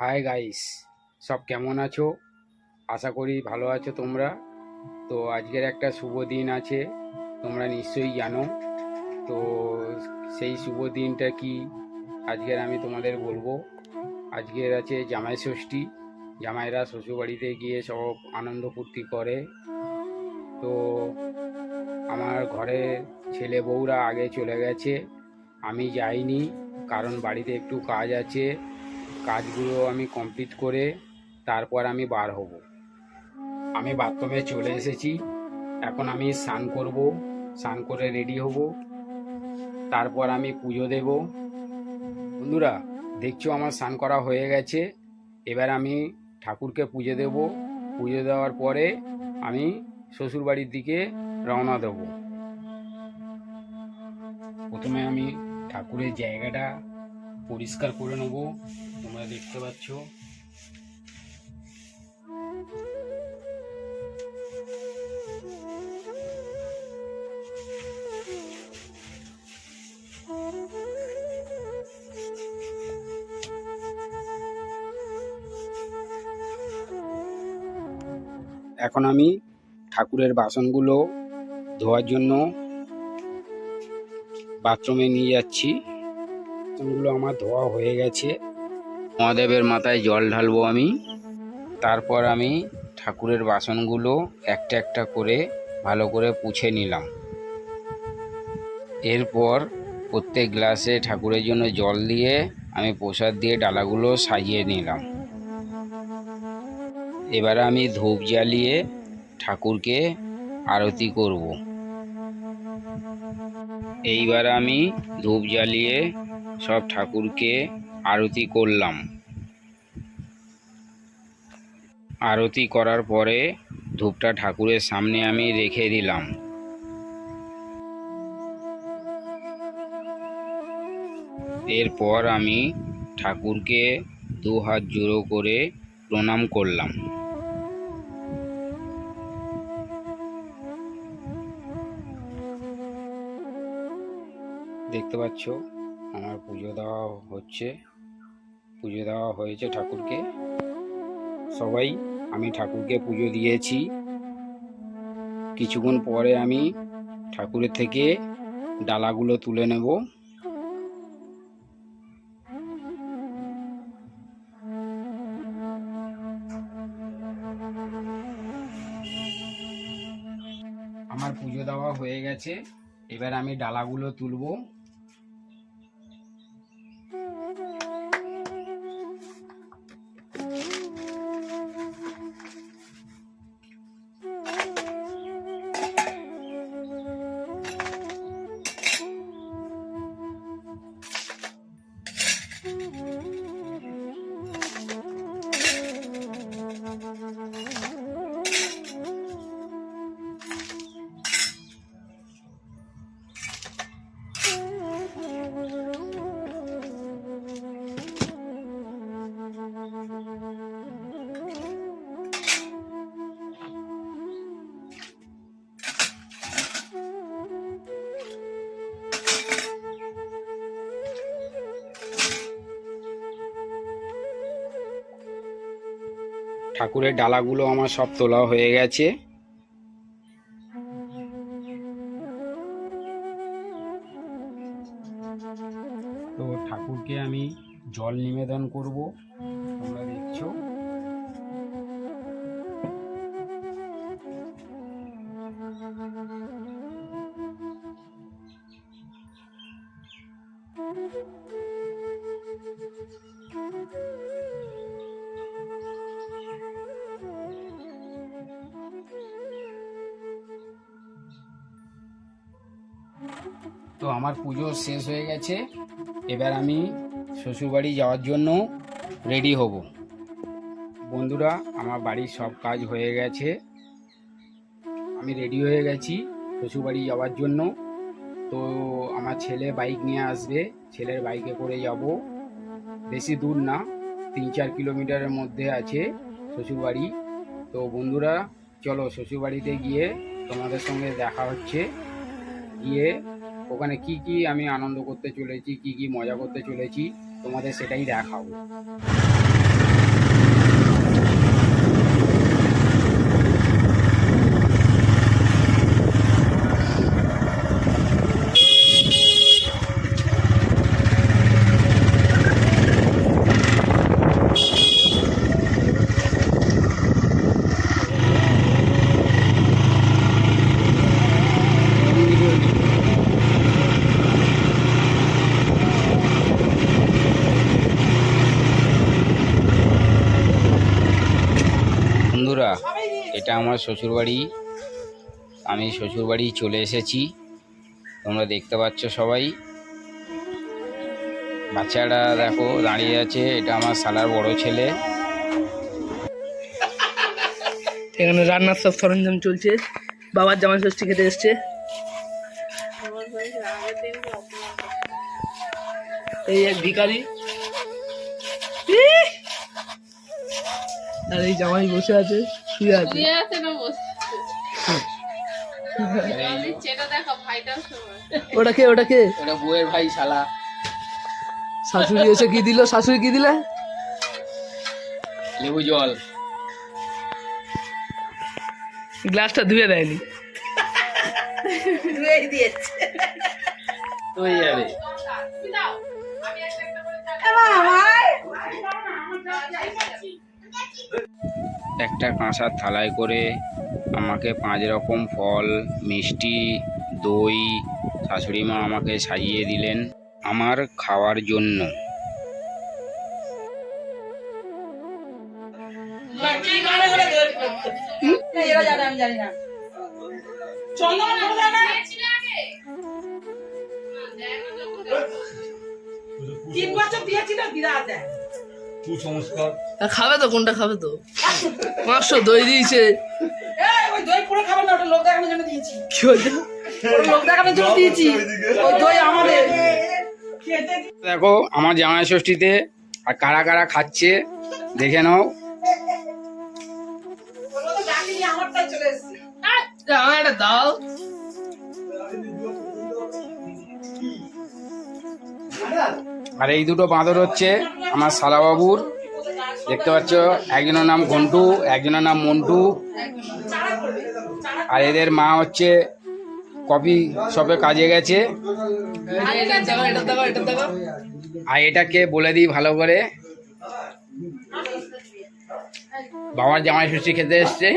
Hi guys সব কেমন আছো? আশা করি ভালো আছো তোমরা। তো আজকের একটা শুভ দিন আছে, তোমরা নিশ্চয়ই জানো। তো সেই শুভ দিনটা কি? আজকের আমি তোমাদের বলব। আজকের আছে জামাই ষষ্ঠী। জামাইরা শ্বশুরবাড়িতে গিয়ে সব আনন্দ ফুর্তি করে। তো আমার ঘরে ছেলে বউরা আগে চলে গেছে। আমি যাইনি, কারণ বাড়িতে একটু কাজ আছে। কাজগুলো আমি কমপ্লিট করে তারপর আমি বার হব। আমি বাথরুমে চলে এসেছি। এখন আমি স্নান করব, স্নান করে রেডি হব। তারপর আমি পুজো দেব। বন্ধুরা, দেখছ আমার স্নান করা হয়ে গেছে। এবার আমি ঠাকুরকে পুজো দেব। পুজো দেওয়ার পরে আমি শ্বশুরবাড়ির দিকে রওনা দেব। প্রথমে আমি ঠাকুরের জায়গাটা পরিষ্কার করে নেব। তোমরা দেখতে পাচ্ছ। এখন আমি ঠাকুরের বাসনগুলো ধোয়ার জন্য বাথরুমে নিয়ে যাচ্ছি। বাসনগুলো আমার ধোয়া হয়ে গেছে। মহাদেবের মাথায় জল ঢালবো আমি। তারপর আমি ঠাকুরের বাসনগুলো একটা একটা করে ভালো করে পুছে নিলাম। এরপর প্রত্যেক গ্লাসে ঠাকুরের জন্য জল দিয়ে আমি প্রসাদ দিয়ে ডালাগুলো সাজিয়ে নিলাম। এবার আমি ধূপ জ্বালিয়ে ঠাকুরকে আরতি করব। এইবার আমি ধূপ জ্বালিয়ে সব ঠাকুরকে আরতি করলাম। আরতি করার পরে ধূপটা ঠাকুরের সামনে আমি রেখে দিলাম। এরপর আমি ঠাকুরকে দু হাত জোড়ো করে প্রণাম করলাম। দেখতে পাচ্ছ? আমার পুজো দেওয়া হচ্ছে। পুজো দেওয়া হয়েছে ঠাকুরকে। সবাই, আমি ঠাকুরকে পুজো দিয়েছি। কিছুক্ষণ পরে আমি ঠাকুরের থেকে ডালাগুলো তুলে নেব। আমার পুজো দেওয়া হয়ে গেছে। এবার আমি ডালাগুলো তুলবো। ঠাকুরের ডালাগুলো আমার সব তোলা হয়ে গেছে। তো ঠাকুরকে আমি জল নিবেদন করব, তোমরা দেখছ। তো আমার পুজো শেষ হয়ে গেছে, এবার আমি শ্বশুরবাড়ি যাওয়ার জন্য রেডি হব। বন্ধুরা, আমার বাড়ির সব কাজ হয়ে গেছে। আমি রেডি হয়ে গেছি শ্বশুরবাড়ি যাওয়ার জন্য। তো আমার ছেলে বাইক নিয়ে আসবে, ছেলের বাইকে করে যাব। বেশি দূর না তিন চার কিলোমিটারের মধ্যে আছে শ্বশুরবাড়ি। তো বন্ধুরা, চলো শ্বশুরবাড়িতে গিয়ে তোমাদের সঙ্গে দেখা হচ্ছে। গিয়ে ওখানে কি কি আমি আনন্দ করতে চলেছি, কি কি মজা করতে চলেছি, তোমাদের সেটাই দেখাবো। এটা আমার শ্বশুরবাড়ি। আমি শ্বশুরবাড়ি চলে এসেছি। তোমরা দেখতে পাচ্ছ সবাই। বাচ্চাটা দেখো দাঁড়িয়ে আছে। এটা আমার সালার বড় ছেলে। এখানে রান্নার সব সরঞ্জাম চলছে। বাবার জামাই ষষ্ঠী খেতে এসছে। এই এক ইহ! আর এই জামাই বসে আছে। শুয়ে আছে। শুয়ে আছে না সময়। ওটা কে ওটা কে? ওটা বউয়ের ভাই শালা। শাশুড়ি এসে কি দিল? শাশুড়ি কি দিলে? লেবু জল। গ্লাসটা ধুয়ে দেয়নি। হয়ে যাবে। একটা কাঁসার থালায় করে আমাকে পাঁচ রকম ফল, মিষ্টি, দই, শাশুড়ি মা আমাকে সাজিয়ে দিলেন আমার খাওয়ার জন্য। তিন বছর দিয়েছিল বিরাট দেয় কুসংস্কার। খাবে তো কোনটা খাবে তো? পাঁচশো দই দিয়েছে। ওই দই পুরো খাবার না ওটা লোক দেখানোর জন্য দিয়েছি। কি হয়েছে? লোক দেখানোর জন্য দিয়েছি। ওই দই আমাদের। দেখো আমার জামাই ষষ্ঠীতে আর কারা কারা খাচ্ছে দেখে নাও। ওগুলো তো আর এই দুটো বাঁদর হচ্ছে আমার শালাবাবুর। দেখতে পাচ্ছ, একজনের নাম ঘন্টু, একজনের নাম মন্টু। আর এদের মা হচ্ছে কফি শপে কাজে গেছে। আর এটাকে বলে দিই ভালো করে। বাবার জামাই ষষ্ঠী খেতে এসছে।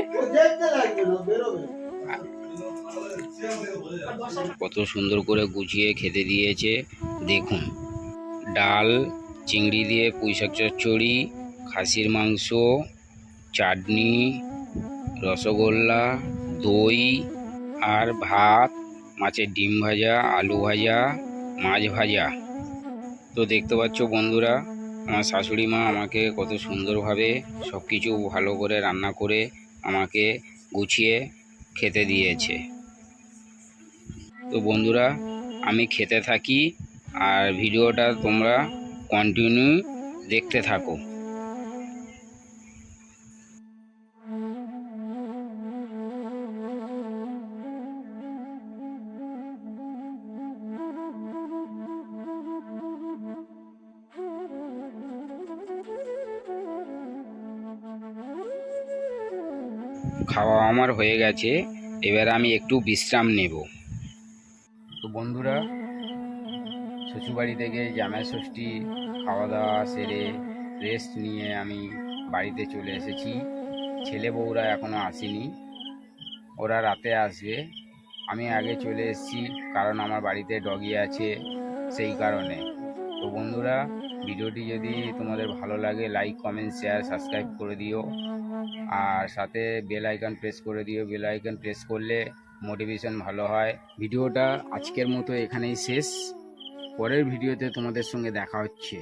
কত সুন্দর করে গুছিয়ে খেতে দিয়েছে। দেখুন। ডাল, চিংড়ি দিয়ে পুঁইশাক চচ্চড়ি, খাসির মাংস, চাটনি, রসগোল্লা, দই আর ভাত, মাছের ডিম ভাজা, আলু ভাজা, মাছ ভাজা। তো দেখতে পাচ্ছ বন্ধুরা, আমার শাশুড়ি মা আমাকে কত সুন্দরভাবে সব কিছু ভালো করে রান্না করে আমাকে গুছিয়ে খেতে দিয়েছে। তো বন্ধুরা, আমি খেতে থাকি আর ভিডিওটা তোমরা কন্টিনিউ দেখতে থাকো। খাওয়া আমার হয়ে গেছে, এবার আমি একটু বিশ্রাম নেব। তো বন্ধুরা শ্বশুরবাড়ি থেকে জামাই ষষ্ঠী খাওয়া দাওয়া সেরে রেস্ট নিয়ে আমি বাড়িতে চলে এসেছি। ছেলে বউরা এখনও আসেনি। ওরা রাতে আসবে। আমি আগে চলে এসেছি কারণ আমার বাড়িতে ডগি আছে সেই কারণে। তো বন্ধুরা, ভিডিওটি যদি তোমাদের ভালো লাগে লাইক কমেন্ট শেয়ার সাবস্ক্রাইব করে দিও। আর সাথে বেল আইকন প্রেস করে দিও। বেল আইকন প্রেস করলে মোটিভেশন ভালো হয়। ভিডিওটা আজকের মতো এখানেই শেষ। পরের ভিডিওতে তোমাদের সঙ্গে দেখা হচ্ছে।